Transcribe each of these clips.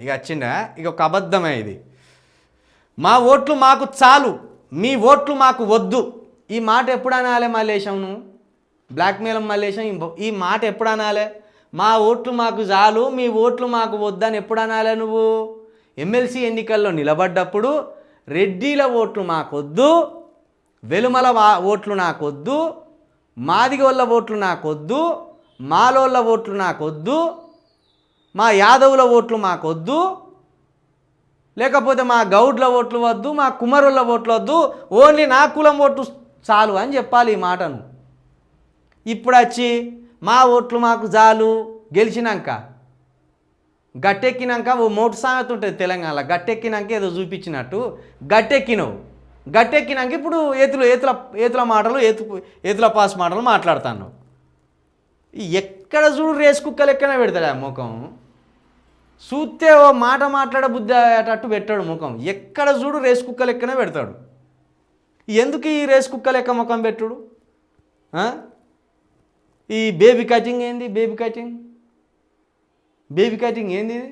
ఇక వచ్చిందా? ఇక ఒక అబద్ధమే ఇది. మా ఓట్లు మాకు చాలు. మీ ఓట్లు మాకు వద్దు. ఈ మాట ఎప్పుడు అనాలే మల్లేశం నువ్వు? బ్లాక్మెయిల్ మల్లేశం ఈ- మాట ఎప్పుడు అనాలే? మా ఓట్లు మాకు చాలు మీ ఓట్లు మాకు వద్దని ఎప్పుడు అనాలే నువ్వు? ఎమ్మెల్సీ ఎన్నికల్లో నిలబడ్డప్పుడు రెడ్డిల ఓట్లు మాకొద్దు వెలుమల వా- ఓట్లు నాకొద్దు మాదిగోళ్ళ ఓట్లు నాకొద్దు మాలోళ్ళ ఓట్లు నాకొద్దు మా యాదవుల ఓట్లు మాకొద్దు లేకపోతే మా గౌడ్ల ఓట్లు వద్దు మా కుమరుల ఓట్లు వద్దు ఓన్లీ నా కులం ఓట్లు చాలు అని చెప్పాలి ఈ మాటను. ఇప్పుడు వచ్చి మా ఓట్లు మాకు చాలు గెలిచినాక. గట్టెక్కినాక ఓ మోటు సామెత ఉంటుంది తెలంగాణలో గట్టెక్కినాక ఏదో చూపించినట్టు గట్టెక్కినవు. గట్టెక్కినాక ఇప్పుడు ఏతులు ఏతుల ఏతుల మాటలు ఏతు ఏతుల పాస్ మాటలు మాట్లాడతాను. ఎక్కడ చూడు రేసు కుక్కలు ఎక్కడ పెడతాడు ఆ ముఖం? చూస్తే ఓ మాట మాట్లాడ బుద్ధి అయ్యేటట్టు పెట్టాడు ముఖం. ఎక్కడ చూడు రేసు కుక్క లెక్కనే పెడతాడు. ఎందుకు ఈ రేసు కుక్క లెక్క ముఖం పెట్టుడు? ఈ బేబీ కటింగ్ ఏంది? Baby cutting? బేబీ కటింగ్ ఏంది ఇది?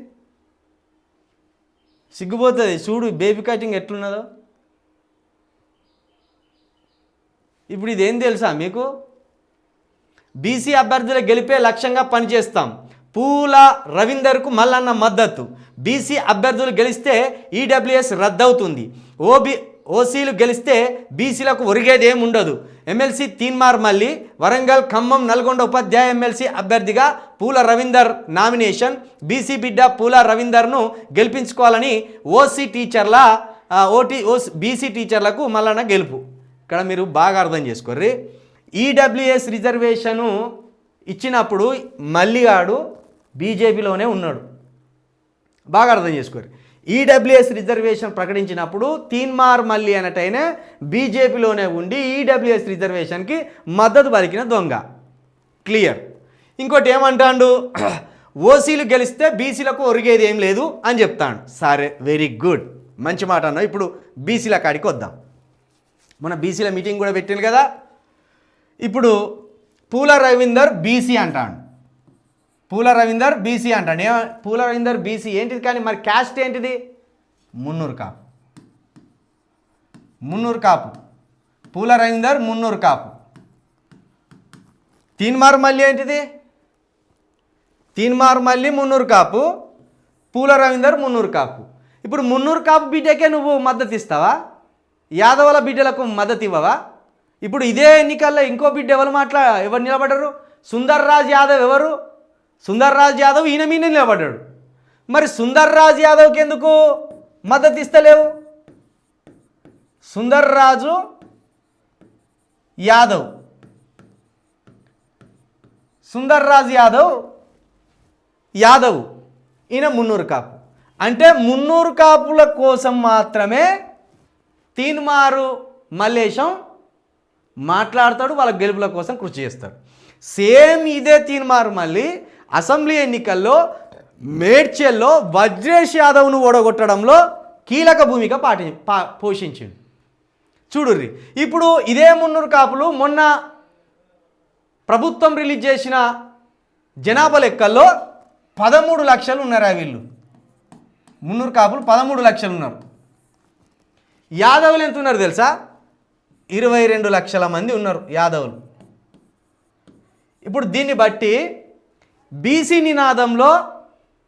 సిగ్గుపోతుంది. చూడు బేబీ కటింగ్ ఎట్లున్నదో. ఇప్పుడు ఇదేం తెలుసా మీకు? బీసీ అభ్యర్థుల గెలిపే లక్ష్యంగా పనిచేస్తాం. పూల రవీందర్కు మల్లన్న మద్దతు. బీసీ అభ్యర్థులు గెలిస్తే ఈడబ్ల్యూఎస్ రద్దవుతుంది. ఓబీ ఓసీలు గెలిస్తే బీసీలకు ఒరిగేదేం ఉండదు ఎమ్మెల్సీ తీన్మార్ మల్లి వరంగల్ ఖమ్మం నల్గొండ ఉపాధ్యాయ ఎమ్మెల్సీ అభ్యర్థిగా పూల రవీందర్ నామినేషన్. బీసీ బిడ్డ పూల రవీందర్ను గెలిపించుకోవాలని ఓసీ టీచర్ల ఓటీ ఓ బీసీ టీచర్లకు మల్లన్న గెలుపు. ఇక్కడ మీరు బాగా అర్థం చేసుకోర్రి. ఈడబ్ల్యూఎస్ రిజర్వేషను ఇచ్చినప్పుడు మల్లిగాడు బీజేపీలోనే ఉన్నాడు. బాగా అర్థం చేసుకోరు ఈడబ్ల్యూఎస్ రిజర్వేషన్ ప్రకటించినప్పుడు తీన్మార్ మల్లి అన్నట్టయినా బీజేపీలోనే ఉండి ఈడబ్ల్యూఎస్ రిజర్వేషన్కి మద్దతు పలికిన దొంగ. క్లియర్. ఇంకోటి ఏమంటాడు? ఓసీలు గెలిస్తే బీసీలకు ఒరిగేది ఏం లేదు అని చెప్తాడు. సరే వెరీ గుడ్ మంచి మాట అన్న ఇప్పుడు బీసీల కాడికి వద్దాం. మన బీసీల మీటింగ్ కూడా పెట్టింది కదా? ఇప్పుడు పూల రవీందర్ బీసీ అంటాడు. పూల రవీందర్ బీసీ అంటాడు ఏ పూల రవీందర్ బీసీ. ఏంటిది కానీ మరి క్యాస్ట్ ఏంటిది? మున్నూరు కాపు. మున్నూరు కాపు. పూల రవీందర్ మున్నూరు కాపు. తీన్మార్ మల్లి ఏంటిది? తీన్మార్ మల్లి మున్నూరు కాపు. పూల రవీందర్ మున్నూరు కాపు. ఇప్పుడు మున్నూరు కాపు బిడ్డకే నువ్వు మద్దతు ఇస్తావా? యాదవుల బిడ్డలకు మద్దతు ఇవ్వవా? ఇప్పుడు ఇదే ఎన్నికల్లో ఇంకో బిడ్డ ఎవరు మాట్లా ఎవరు నిలబడరు సుందర్ రాజ్ యాదవ్ ఎవరు? సుందర్ రాజ్ యాదవ్ ఈయన మీద నిలబడ్డాడు. మరి సుందర్ రాజ్ యాదవ్కి ఎందుకు మద్దతు ఇస్తలేవు? సుందర్ రాజు యాదవ్. సుందర్ రాజ్ యాదవ్ యాదవ్. ఈయన మున్నూరు కాపు. అంటే మున్నూరు కాపుల కోసం మాత్రమే తీన్మారు మల్లేశం మాట్లాడతాడు వాళ్ళ గెలుపుల కోసం కృషి చేస్తాడు. సేమ్ ఇదే తీన్మారు మళ్ళీ అసెంబ్లీ ఎన్నికల్లో మేడ్చల్లో వజ్రేష్ యాదవ్ను ఓడగొట్టడంలో కీలక భూమిక పాటి పా పోషించిండు. చూడుర్రి ఇప్పుడు ఇదే మున్నూరు కాపులు మొన్న ప్రభుత్వం రిలీజ్ చేసిన జనాభా లెక్కల్లో పదమూడు లక్షలు ఉన్నారా వీళ్ళు? మున్నూరు కాపులు పదమూడు లక్షలు ఉన్నారు. యాదవులు ఎంత ఉన్నారు తెలుసా? ఇరవై రెండు లక్షల మంది ఉన్నారు యాదవులు. ఇప్పుడు దీన్ని బట్టి బీసీ నినాదంలో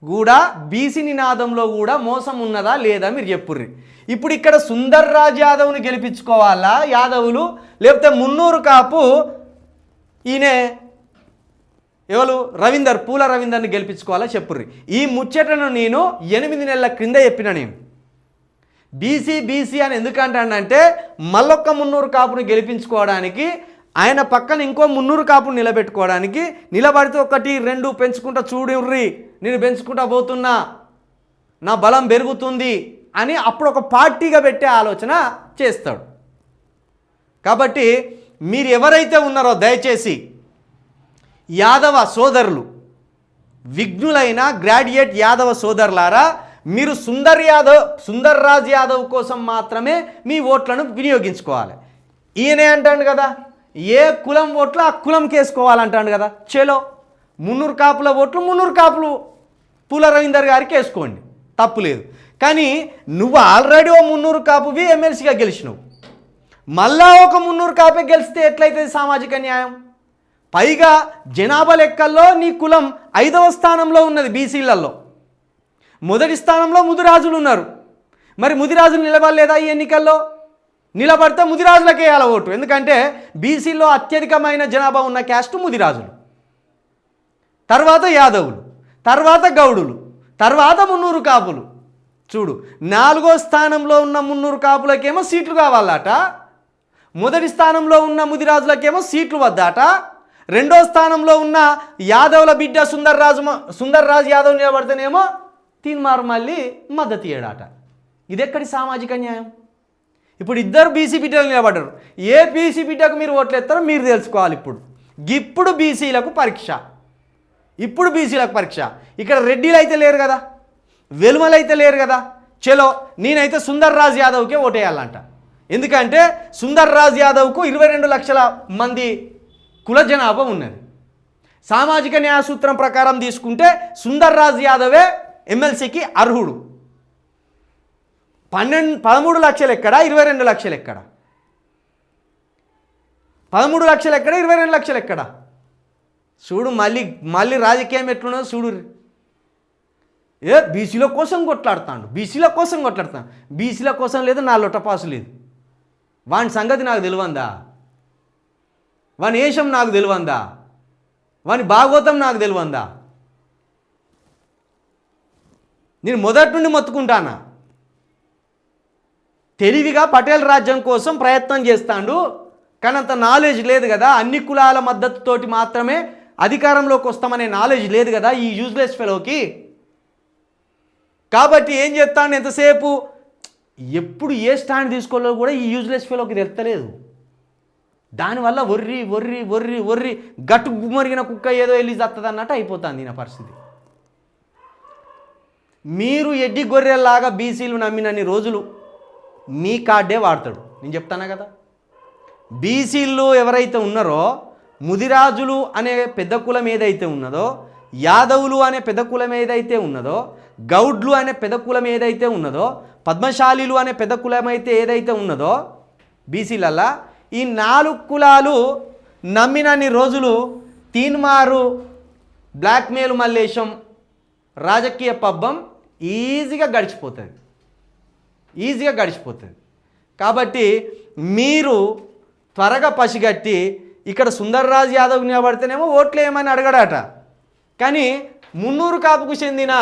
కూడా బీసీ నినాదంలో కూడా మోసం ఉన్నదా లేదా మీరు చెప్పుర్రి. ఇప్పుడు ఇక్కడ సుందర్ రాజ్ యాదవ్ని గెలిపించుకోవాలా యాదవులు? లేకపోతే మున్నూరు కాపు ఈయనే ఎవరు? రవీందర్ పూల రవీందర్ని గెలిపించుకోవాలా చెప్పుర్రి. ఈ ముచ్చటను నేను ఎనిమిది నెలల క్రింద చెప్పిన నేను. బీసీ బీసీ అని ఎందుకంటానంటే మళ్ళొక్క మున్నూరు కాపుని గెలిపించుకోవడానికి ఆయన పక్కన ఇంకో మున్నూరు కాపును నిలబెట్టుకోవడానికి నిలబడితే ఒకటి రెండు పెంచుకుంటా చూడుర్రి నేను పెంచుకుంటా పోతున్నా నా బలం పెరుగుతుంది అని అప్పుడు ఒక పార్టీగా పెట్టే ఆలోచన చేస్తాడు. కాబట్టి మీరు ఎవరైతే ఉన్నారో దయచేసి యాదవ సోదరులు విఘ్నులైన గ్రాడ్యుయేట్ యాదవ సోదరులారా మీరు సుందర్ యాదవ్ సుందర్ రాజ్ యాదవ్ కోసం మాత్రమే మీ ఓట్లను వినియోగించుకోవాలి. ఈయనే అంటాడు కదా ఏ కులం ఓట్లు ఆ కులం కేసుకోవాలంటాడు కదా? చలో. మున్నూరు కాపుల ఓట్లు మున్నూరు కాపులు. పూల రవీందర్ గారికి వేసుకోండి తప్పు లేదు. కానీ నువ్వు ఆల్రెడీ ఓ మున్నూరు కాపువి ఎమ్మెల్సీగా గెలిచినావు. మళ్ళా ఒక మున్నూరు కాపే గెలిస్తే ఎట్లయితుంది సామాజిక న్యాయం? పైగా జనాభా లెక్కల్లో నీ కులం ఐదవ స్థానంలో ఉన్నది బీసీలలో. మొదటి స్థానంలో ముదిరాజులు ఉన్నారు. మరి ముదిరాజులు నిలబడలేదా ఈ ఎన్నికల్లో? నిలబడితే ముదిరాజులకే వేయాలి ఓటు. ఎందుకంటే బీసీలో అత్యధికమైన జనాభా ఉన్న క్యాస్ట్ ముదిరాజులు. తర్వాత యాదవులు తర్వాత గౌడులు తర్వాత మున్నూరు కాపులు. చూడు నాలుగో స్థానంలో ఉన్న మున్నూరు కాపులకేమో సీట్లు కావాలట. మొదటి స్థానంలో ఉన్న ముదిరాజులకేమో సీట్లు వద్దాట. రెండో స్థానంలో ఉన్న యాదవుల బిడ్డ సుందర్రాజు సుందర్రాజు యాదవ్ నిలబడితేనేమో తీన్మారు మళ్ళీ మద్దతు ఇయ్యడాట. ఇదెక్కడి సామాజిక న్యాయం? ఇప్పుడు ఇద్దరు బీసీ బిడ్డలు నిలబడ్డారు. ఏ బీసీ బిడ్డకు మీరు ఓట్లు ఎత్తారో మీరు తెలుసుకోవాలి ఇప్పుడు. ఇప్పుడు బీసీలకు పరీక్ష. ఇప్పుడు బీసీలకు పరీక్ష. ఇక్కడ రెడ్డిలు అయితే లేరు కదా. వెలుమలు అయితే లేరు కదా. చలో నేనైతే సుందర్ రాజ్ యాదవ్కే ఓటేయాలంట. ఎందుకంటే సుందర్ రాజ్ యాదవ్కు ఇరవై రెండు లక్షల మంది కుల జనాభా ఉన్నది. సామాజిక న్యాయ సూత్రం ప్రకారం తీసుకుంటే సుందర్ రాజ్ యాదవే ఎమ్మెల్సీకి అర్హుడు. పన్నెండు పదమూడు లక్షలు ఎక్కడ? ఇరవై రెండు లక్షలు ఎక్కడ? పదమూడు లక్షలు ఎక్కడ? ఇరవై రెండు లక్షలు ఎక్కడ? చూడు మళ్ళీ మళ్ళీ రాజకీయం ఎట్లున్నదో చూడు. ఏ బీసీల కోసం కొట్లాడుతాడు. బీసీల కోసం కొట్లాడతాను బీసీల కోసం లేదు నా లొట్టపాసు లేదు. వాని సంగతి నాకు తెలియందా వాని ఏషం నాకు తెలియందా వాని భాగవతం నాకు తెలియందా నేను మొదటి నుండి మొత్తుకుంటానా? తెలివిగా పటేల్ రాజ్యం కోసం ప్రయత్నం చేస్తాడు. కానీ అంత నాలెడ్జ్ లేదు కదా. అన్ని కులాల మద్దతుతోటి మాత్రమే అధికారంలోకి వస్తామనే నాలెడ్జ్ లేదు కదా ఈ యూజ్లెస్ ఫెలోకి కాబట్టి ఏం చెప్తాను ఎంతసేపు? ఎప్పుడు ఏ స్టాండ్ తీసుకోవాలో కూడా ఈ యూజ్లెస్ ఫెలోకి తెలుస్తలేదు దానివల్ల ఒర్రి ఒర్రి ఒర్రి ఒర్రి గట్టు గుమ్మరిగిన కుక్క ఏదో వెళ్ళి చత్తది అన్నట్టు అయిపోతుంది నా పరిస్థితి. మీరు ఎడ్డి గొర్రెల్లాగా బీసీలు నమ్మినన్ని రోజులు మీ కార్డే వాడతాడు. నేను చెప్తానా కదా? బీసీలు ఎవరైతే ఉన్నారో ముదిరాజులు అనే పెద్ద కులం ఏదైతే ఉన్నదో యాదవులు అనే పెద్ద కులం ఏదైతే ఉన్నదో గౌడ్లు అనే పెద్ద కులం ఏదైతే ఉన్నదో పద్మశాలీలు అనే పెద్ద కులం అయితే ఏదైతే ఉన్నదో బీసీలల్లా ఈ నాలుగు కులాలు నమ్మినన్ని రోజులు తీన్మారు బ్లాక్మెయిల్ మల్లేశం రాజకీయ పబ్బం ఈజీగా గడిచిపోతుంది ఈజీగా గడిచిపోతుంది. కాబట్టి మీరు త్వరగా పసిగట్టి ఇక్కడ సుందర్రాజ్ యాదవ్ నిలబడితేనేమో ఓట్లు ఏమని అడగడాట. కానీ మున్నూరు కాపుకు చెందిన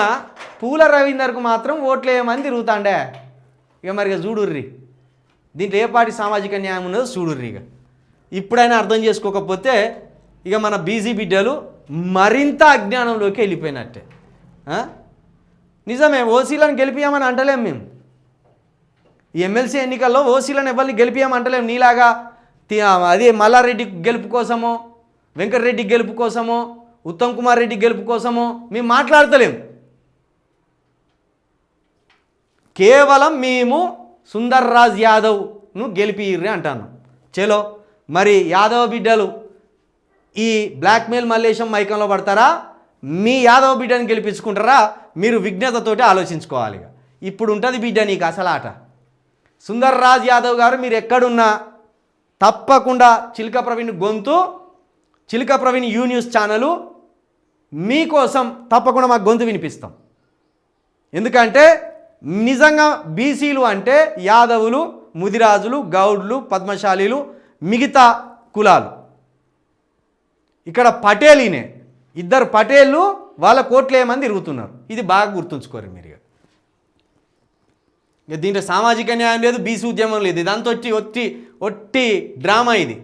పూల రవీందర్కు మాత్రం ఓట్లు ఏమని తిరుగుతాండే. ఇక మరి ఇక చూడుర్రి. దీంట్లో ఏ పాటి సామాజిక న్యాయం ఉన్నదో చూడుర్రి ఇక. ఇప్పుడైనా అర్థం చేసుకోకపోతే ఇక మన బీజీ బిడ్డలు మరింత అజ్ఞానంలోకి వెళ్ళిపోయినట్టే. నిజమే ఓసీలను గెలిపియామని అంటలేం మేము. ఎమ్మెల్సీ ఎన్నికల్లో ఓసీలను ఎవరిని గెలిపియమంటలేము నీలాగా. అదే మల్లారెడ్డి గెలుపు కోసమో వెంకటరెడ్డి గెలుపు కోసమో ఉత్తమ్ కుమార్ రెడ్డి గెలుపు కోసమో మేము మాట్లాడతలేం. కేవలం మేము సుందర్ రాజ్ యాదవ్ను గెలిపిర్రి అంటాను. చలో మరి యాదవ్ బిడ్డలు ఈ బ్లాక్మెయిల్ మల్లేశం మైకంలో పడతారా? మీ యాదవ్ బిడ్డని గెలిపించుకుంటారా? మీరు విజ్ఞతతోటి ఆలోచించుకోవాలి ఇప్పుడు ఉంటుంది బిడ్డ నీకు అసలు ఆట సుందర్ రాజ్ యాదవ్ గారు మీరు ఎక్కడున్నా తప్పకుండా చిలుక ప్రవీణ్ గొంతు చిలుక ప్రవీణ్ యూ న్యూస్ ఛానలు మీకోసం తప్పకుండా మాకు గొంతు వినిపిస్తాం. ఎందుకంటే నిజంగా బీసీలు అంటే యాదవులు ముదిరాజులు గౌడ్లు పద్మశాలీలు మిగతా కులాలు. ఇక్కడ పటేలీనే. ఇద్దరు పటేళ్ళు వాళ్ళ కోట్లేమని తిరుగుతున్నారు. ఇది బాగా గుర్తుంచుకోరు మీరు. ఇంకా దీంట్లో సామాజిక న్యాయం లేదు బీసీ ఉద్యమం లేదు. ఇదంతా వచ్చి ఒట్టి ఒట్టి డ్రామా ఇది.